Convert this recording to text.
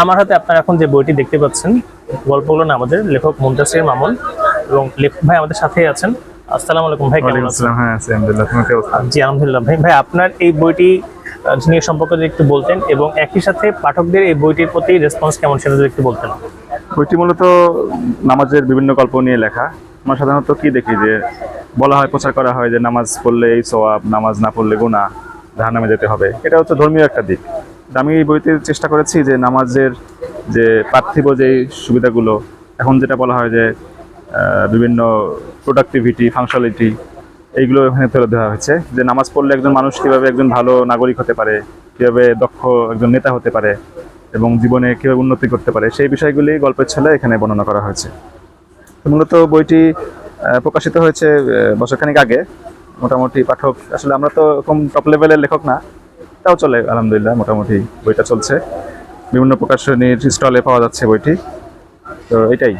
আমার হাতে আপনারা এখন যে বইটি দেখতে পাচ্ছেন গল্পগুলো না আমাদের লেখক মুন্তাসির মামুন এবং লেখক ভাই আমাদের সাথেই আছেন। আসসালামু আলাইকুম ভাই কেমন আছেন? হ্যাঁ আছি আলহামদুলিল্লাহ তোমার কি অবস্থা জি আলহামদুলিল্লাহ ভাই। ভাই আপনার এই বইটি নিয়ে সম্পর্কে যদি একটু বলতেন এবং একই সাথে পাঠকদের এই বইটির প্রতি রেসপন্স কেমন সেটা যদি একটু বলতেন। বইটি মূলত নামাজের বিভিন্ন গল্প নিয়ে লেখা। আমরা সাধারণত কি দেখি যে বলা হয় প্রচার করা হয় যে নামাজ পড়লে এই সওয়াব নামাজ না পড়লে গুণা জাহান্নামে যেতে হবে। এটা হচ্ছে ধর্মীয় একটা দিক। আমি এই বইতে চেষ্টা করেছি যে নামাজের যে পার্থিব যে সুবিধাগুলো, এখন যেটা বলা হয় যে বিভিন্ন প্রোডাক্টিভিটি ফাংশনালিটি এইগুলো এখানে তুলে দেওয়া হয়েছে। যে নামাজ পড়লে একজন মানুষ কীভাবে একজন ভালো নাগরিক হতে পারে, কীভাবে দক্ষ একজন নেতা হতে পারে এবং জীবনে কীভাবে উন্নতি করতে পারে, সেই বিষয়গুলি গল্পের ছলে এখানে বর্ণনা করা হয়েছে। মূলত বইটি প্রকাশিত হয়েছে বছরখানিক আগে। মোটামুটি পাঠক, আসলে আমরা তো এরকম টপ লেভেলের লেখক না তাও চলে আলহামদুলিল্লাহ মোটামুটি বইটা চলছে। বিভিন্ন প্রকাশনীর স্টলে পাওয়া যাচ্ছে বইটি। তো এটাই।